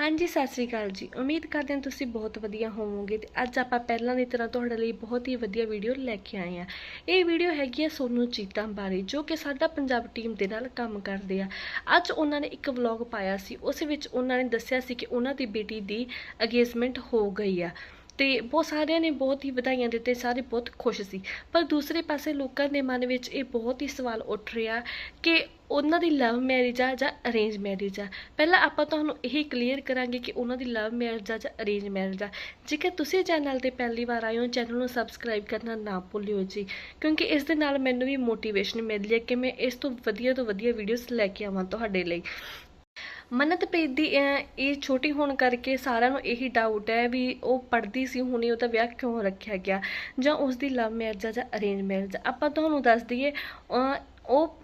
ਹਾਂਜੀ, ਸਤਿ ਸ੍ਰੀ ਅਕਾਲ ਜੀ। ਉਮੀਦ ਕਰਦੇ ਹਾਂ ਤੁਸੀਂ ਬਹੁਤ ਵਧੀਆ ਹੋਵੋਗੇ ਤੇ ਅੱਜ ਆਪਾਂ ਪਹਿਲਾਂ ਦੀ ਤਰ੍ਹਾਂ ਤੁਹਾਡੇ ਲਈ ਬਹੁਤ ਹੀ ਵਧੀਆ ਵੀਡੀਓ ਲੈ ਕੇ ਆਏ ਹਾਂ। ਇਹ ਵੀਡੀਓ ਹੈਗੀ ਆ ਸੋਨੂ ਚੀਤਾ ਬਾਰੇ, ਜੋ ਕਿ ਸਾਡਾ ਪੰਜਾਬ ਟੀਮ ਦੇ ਨਾਲ ਕੰਮ ਕਰਦੇ ਆ। ਅੱਜ ਉਹਨਾਂ ਨੇ ਇੱਕ ਵਲੌਗ ਪਾਇਆ ਸੀ, ਉਸ ਵਿੱਚ ਉਹਨਾਂ ਨੇ ਦੱਸਿਆ ਸੀ ਕਿ ਉਹਨਾਂ ਦੀ ਬੇਟੀ ਦੀ ਅਗੇਜਮੈਂਟ ਹੋ ਗਈ ਆ। ਤੇ ਬਹੁਤ ਸਾਰਿਆਂ ਨੇ ਬਹੁਤ ਹੀ ਵਧਾਈਆਂ ਦਿੱਤੇ, ਸਾਰੇ ਬਹੁਤ ਖੁਸ਼ ਸੀ। ਪਰ ਦੂਸਰੇ ਪਾਸੇ ਲੋਕਾਂ ਦੇ ਮਨ ਵਿੱਚ ਇਹ ਬਹੁਤ ਹੀ ਸਵਾਲ ਉੱਠ ਰਿਹਾ ਕਿ ਉਹਨਾਂ ਦੀ ਲਵ ਮੈਰਿਜ ਆ ਜਾਂ ਅਰੇਂਜ ਮੈਰਿਜ ਆ? ਪਹਿਲਾਂ ਆਪਾਂ ਤੁਹਾਨੂੰ ਇਹ ਕਲੀਅਰ ਕਰਾਂਗੇ ਕਿ ਉਹਨਾਂ ਦੀ ਲਵ ਮੈਰਿਜ ਆ ਜਾਂ ਅਰੇਂਜ ਮੈਰਿਜ ਆ। ਜੇਕਰ ਤੁਸੀਂ ਚੈਨਲ ਤੇ ਪਹਿਲੀ ਵਾਰ ਆਏ ਹੋ ਚੈਨਲ ਨੂੰ ਸਬਸਕ੍ਰਾਈਬ ਕਰਨਾ ਨਾ ਭੁੱਲਿਓ ਜੀ, ਕਿਉਂਕਿ ਇਸ ਦੇ ਨਾਲ ਮੈਨੂੰ ਵੀ ਮੋਟੀਵੇਸ਼ਨ ਮਿਲਦੀ ਹੈ ਕਿ ਮੈਂ ਇਸ ਤੋਂ ਵਧੀਆ ਤੋਂ ਵਧੀਆ ਵੀਡੀਓਜ਼ ਲੈ ਕੇ ਆਵਾਂ ਤੁਹਾਡੇ ਲਈ। ਮੰਨਤਪ੍ਰੀਤ ਦੀ ਇਹ ਛੋਟੀ ਹੋਣ ਕਰਕੇ ਸਾਰਿਆਂ ਨੂੰ ਇਹੀ ਡਾਊਟ ਹੈ ਵੀ ਉਹ ਪੜ੍ਹਦੀ ਸੀ, ਹੁਣੇ ਉਹਦਾ ਵਿਆਹ ਕਿਉਂ ਰੱਖਿਆ ਗਿਆ? ਜਾਂ ਉਸ ਦੀ ਲਵ ਮੈਰਿਜ ਆ ਜਾਂ ਅਰੇਂਜ ਮੈਰਿਜ ਆਪਾਂ ਤੁਹਾਨੂੰ ਦੱਸ ਦਈਏ ਉਹ,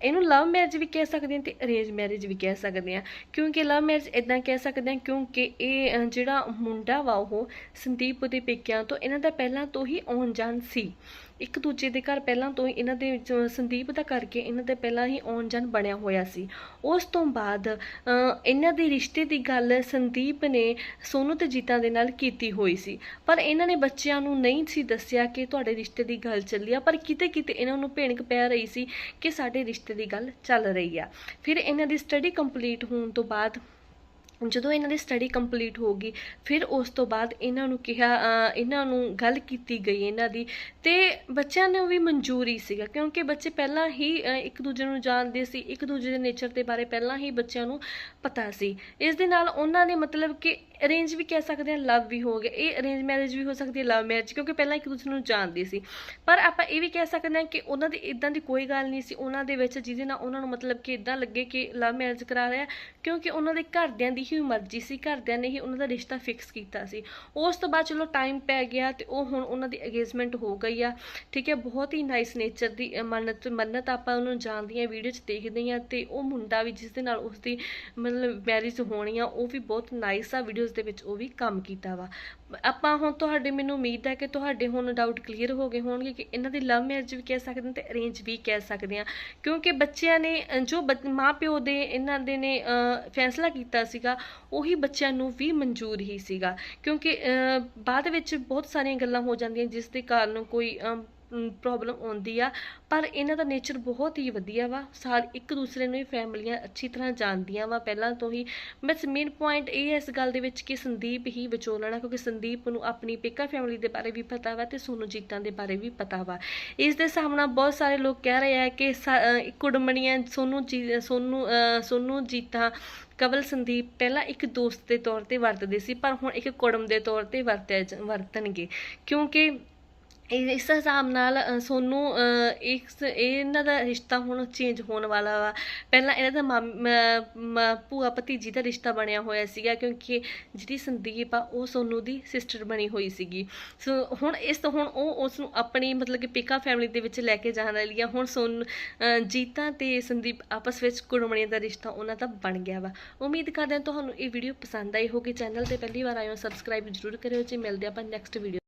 ਇਹਨੂੰ ਲਵ ਮੈਰਿਜ ਵੀ ਕਹਿ ਸਕਦੇ ਹਾਂ ਤੇ ਅਰੇਂਜ ਮੈਰਿਜ ਵੀ ਕਹਿ ਸਕਦੇ ਹਾਂ। ਕਿਉਂਕਿ ਲਵ ਮੈਰਿਜ ਇਦਾਂ ਕਹਿ ਸਕਦੇ ਹਾਂ, ਕਿਉਂਕਿ ਇਹ ਜਿਹੜਾ ਮੁੰਡਾ ਵਾ ਉਹ ਸੰਦੀਪ ਦੇ ਪੇਕਿਆਂ ਤੋਂ ਇਹਨਾਂ ਦਾ ਪਹਿਲਾਂ ਤੋਂ ਹੀ ਆਉਣ ਜਾਣ ਸੀ। ਇੱਕ ਦੂਜੇ ਦੇ ਘਰ ਪਹਿਲਾਂ ਤੋਂ ਹੀ ਇਹਨਾਂ ਦੇ ਵਿੱਚ ਸੰਦੀਪ ਦਾ ਕਰਕੇ ਇਹਨਾਂ ਦੇ ਪਹਿਲਾਂ ਹੀ ਆਉਣ ਜਾਣ ਬਣਿਆ ਹੋਇਆ ਸੀ। ਉਸ ਤੋਂ ਬਾਅਦ ਇਹਨਾਂ ਦੇ ਰਿਸ਼ਤੇ ਦੀ ਗੱਲ ਸੰਦੀਪ ਨੇ ਸੋਨੂ ਤੇ ਜੀਤਾ ਦੇ ਨਾਲ ਕੀਤੀ ਹੋਈ ਸੀ। ਪਰ ਇਹਨਾਂ ਨੇ ਬੱਚਿਆਂ ਨੂੰ ਨਹੀਂ ਸੀ ਦੱਸਿਆ ਕਿ ਤੁਹਾਡੇ ਰਿਸ਼ਤੇ ਦੀ ਗੱਲ ਚੱਲੀ ਆ, ਪਰ ਕਿਤੇ ਕਿਤੇ ਇਹਨਾਂ ਨੂੰ ਭੇਣਕ ਪੈ ਰਹੀ ਸੀ ਕਿ ਸਾਡੇ ਰਿਸ਼ਤੇ ਦੀ ਗੱਲ ਚੱਲ ਰਹੀ ਆ। ਫਿਰ ਇਹਨਾਂ ਦੀ ਸਟੱਡੀ ਕੰਪਲੀਟ ਹੋਣ ਤੋਂ ਬਾਅਦ ਜਦੋਂ ਇਹਨਾਂ ਦੀ ਸਟੱਡੀ ਕੰਪਲੀਟ ਹੋ ਗਈ, ਫਿਰ ਉਸ ਤੋਂ ਬਾਅਦ ਇਹਨਾਂ ਨੂੰ ਕਿਹਾ ਇਹਨਾਂ ਨੂੰ ਗੱਲ ਕੀਤੀ ਗਈ ਇਹਨਾਂ ਦੀ ਤੇ ਬੱਚਿਆਂ ਨੂੰ ਵੀ ਮਨਜ਼ੂਰੀ ਸੀਗਾ, ਕਿਉਂਕਿ ਬੱਚੇ ਪਹਿਲਾਂ ਹੀ ਇੱਕ ਦੂਜੇ ਨੂੰ ਜਾਣਦੇ ਸੀ, ਇੱਕ ਦੂਜੇ ਦੇ ਨੇਚਰ ਦੇ ਬਾਰੇ ਪਹਿਲਾਂ ਹੀ ਬੱਚਿਆਂ ਨੂੰ ਪਤਾ ਸੀ। ਇਸ ਦੇ ਨਾਲ ਉਹਨਾਂ ਨੇ ਮਤਲਬ ਕਿ ਅਰੇਂਜ ਵੀ ਕਹਿ ਸਕਦੇ ਹਾਂ ਲਵ ਵੀ ਹੋ ਗਿਆ। ਇਹ ਅਰੇਂਜ ਮੈਰਿਜ ਵੀ ਹੋ ਸਕਦੀ ਹੈ ਲਵ ਮੈਰਿਜ ਕਿਉਂਕਿ ਪਹਿਲਾਂ ਇੱਕ ਦੂਸਰੇ ਨੂੰ ਜਾਣਦੇ ਸੀ। ਪਰ ਆਪਾਂ ਇਹ ਵੀ ਕਹਿ ਸਕਦੇ ਹਾਂ ਕਿ ਉਹਨਾਂ ਦੀ ਇਦਾਂ ਦੀ ਕੋਈ ਗੱਲ ਨਹੀਂ ਸੀ। ਉਹਨਾਂ ਦੇ ਵਿੱਚ ਜਿਹਦੇ ਨਾਲ ਉਹਨਾਂ ਨੂੰ ਮਤਲਬ ਕਿ ਇਦਾਂ ਲੱਗੇ ਕਿ ਲਵ ਮੈਰਿਜ ਕਰਾ ਰਿਹਾ ਕਿਉਂਕਿ ਉਹਨਾਂ ਦੇ ਘਰਦਿਆਂ ਦੀ ਹੀ ਮਰਜ਼ੀ ਸੀ। ਘਰਦਿਆਂ ਨੇ ਹੀ ਉਹਨਾਂ ਦਾ ਰਿਸ਼ਤਾ ਫਿਕਸ ਕੀਤਾ ਸੀ। ਉਸ ਤੋਂ ਬਾਅਦ ਚਲੋ ਟਾਈਮ ਪੈ ਗਿਆ ਤੇ ਉਹ ਹੁਣ ਉਹਨਾਂ ਦੀ ਅਗੇਜਮੈਂਟ ਹੋ ਗਈ ਆ। ਠੀਕ ਹੈ, ਬਹੁਤ ਹੀ ਨਾਈਸ ਨੇਚਰ ਦੀ ਮੰਨਤ ਮੰਨਤ ਆਪਾਂ ਉਹਨੂੰ ਜਾਣਦੀਆਂ ਵੀਡੀਓ 'ਚ ਦੇਖਦੇ ਆ ਤੇ ਉਹ ਮੁੰਡਾ ਵੀ ਜਿਸ ਦੇ ਨਾਲ ਉਸ ਦੀ ਮਤਲਬ ਮੈਰਿਜ ਹੋਣੀ ਆ, ਉਹ ਵੀ ਬਹੁਤ ਨਾਈਸ ਆ। ਵੀਡੀਓ ਵੀਡੀਓਜ਼ ਦੇ ਵਿੱਚ ਉਹ ਵੀ ਕੰਮ ਕੀਤਾ ਵਾ। ਆਪਾਂ ਹੁਣ ਤੁਹਾਡੇ ਮੈਨੂੰ ਉਮੀਦ ਹੈ ਕਿ ਤੁਹਾਡੇ ਹੁਣ ਡਾਊਟ ਕਲੀਅਰ ਹੋ ਗਏ ਹੋਣਗੇ ਕਿ ਇਹਨਾਂ ਦੀ ਲਵ ਮੈਰਿਜ ਵੀ ਕਹਿ ਸਕਦੇ ਹਾਂ ਤੇ ਅਰੇਂਜ ਵੀ ਕਹਿ ਸਕਦੇ ਹਾਂ। ਕਿਉਂਕਿ ਬੱਚਿਆਂ ਨੇ, ਜੋ ਬੱਚ- ਮਾਂ ਪਿਓ ਦੇ ਇਹਨਾਂ ਦੇ ਨੇ ਫੈਸਲਾ ਕੀਤਾ ਸੀਗਾ, ਉਹੀ ਬੱਚਿਆਂ ਨੂੰ ਵੀ ਮਨਜ਼ੂਰ ਹੀ ਸੀਗਾ। ਕਿਉਂਕਿ ਬਾਅਦ ਵਿੱਚ ਬਹੁਤ ਸਾਰੀਆਂ ਗੱਲਾਂ ਹੋ ਜਾਂਦੀਆਂ ਜਿਸ ਦੇ ਕਾਰਨ ਕੋਈ ਪ੍ਰੋਬਲਮ ਆਉਂਦੀ ਆ। ਪਰ ਇਹਨਾਂ ਦਾ ਨੇਚਰ ਬਹੁਤ ਹੀ ਵਧੀਆ ਵਾ। ਸਾਰ ਇੱਕ ਦੂਸਰੇ ਨੂੰ ਹੀ ਫੈਮਲੀਆਂ ਅੱਛੀ ਤਰ੍ਹਾਂ ਜਾਣਦੀਆਂ ਵਾ। ਪਹਿਲਾਂ ਤੋਂ ਹੀ ਬਸ ਮੇਨ ਪੁਆਇੰਟ ਇਹ ਹੈ ਇਸ ਗੱਲ ਦੇ ਵਿੱਚ ਕਿ ਸੰਦੀਪ ਹੀ ਵਿਚੋਲਣਾ ਕਿਉਂਕਿ ਸੰਦੀਪ ਨੂੰ ਆਪਣੀ ਪੇਕਾ ਫੈਮਲੀ ਦੇ ਬਾਰੇ ਵੀ ਪਤਾ ਵਾ ਤੇ ਸੋਨੂ ਜੀਤਾਂ ਦੇ ਬਾਰੇ ਵੀ ਪਤਾ ਵਾ। ਇਸ ਦੇ ਸਾਹਮਣੇ ਬਹੁਤ ਸਾਰੇ ਲੋਕ ਕਹਿ ਰਹੇ ਆ ਕਿ ਸਾ- ਕੁੜਮਣੀਆਂ ਸੋਨੂ ਜੀ, ਸੋਨੂ, ਅਹ, ਸੋਨੂ ਜੀਤਾਂ, ਕਵਲ ਸੰਦੀਪ ਪਹਿਲਾਂ ਇੱਕ ਦੋਸਤ ਦੇ ਤੌਰ ਤੇ ਵਰਤਦੇ ਸੀ, ਪਰ ਹੁਣ ਇੱਕ ਕੁੜਮ ਦੇ ਤੌਰ ਤੇ ਵਰਤਿਆ ਜ- ਵਰਤਣਗੇ। ਕਿਉਂਕਿ ਇਸ ਹਿਸਾਬ ਨਾਲ ਸੋਨੂੰ ਇਸ ਇਹਨਾਂ ਦਾ ਰਿਸ਼ਤਾ ਹੁਣ ਚੇਂਜ ਹੋਣ ਵਾਲਾ ਵਾ। ਪਹਿਲਾਂ ਇਹਨਾਂ ਦਾ ਮਾਮ- ਮ- ਮ- ਭੂਆ ਭਤੀਜੀ ਦਾ ਰਿਸ਼ਤਾ ਬਣਿਆ ਹੋਇਆ ਸੀਗਾ ਕਿਉਂਕਿ ਜਿਹੜੀ ਸੰਦੀਪ ਆ ਉਹ ਸੋਨੂੰ ਦੀ ਸਿਸਟਰ ਬਣੀ ਹੋਈ ਸੀਗੀ। ਸੋ ਹੁਣ ਇਸ ਤੋਂ ਹੁਣ ਉਹ ਉਸ ਨੂੰ ਆਪਣੀ ਮਤਲਬ ਕਿ ਪਿਕਾ ਫੈਮਿਲੀ ਦੇ ਵਿੱਚ ਲੈ ਕੇ ਜਾਣ ਲਈ ਆ। ਹੁਣ ਸੋਨ ਅ, ਜੀਤਾ ਤੇ ਸੰਦੀਪ ਆਪਸ ਵਿੱਚ ਕੁੜਮਣੀ ਦਾ ਰਿਸ਼ਤਾ ਉਹਨਾਂ ਦਾ ਬਣ ਗਿਆ ਵਾ। ਉਮੀਦ ਕਰਦੇ ਹਾਂ ਤੁਹਾਨੂੰ ਇਹ ਵੀਡੀਓ ਪਸੰਦ ਆਈ ਹੋਗੀ ਚੈਨਲ ਤੇ ਪਹਿਲੀ ਵਾਰ ਆਏ ਹੋ ਸਬਸਕ੍ਰਾਈਬ ਜ਼ਰੂਰ ਕਰਿਓ। ਜੀ ਮਿਲਦੇ ਆਪਾਂ ਨੈਕਸਟ ਵੀਡੀਓ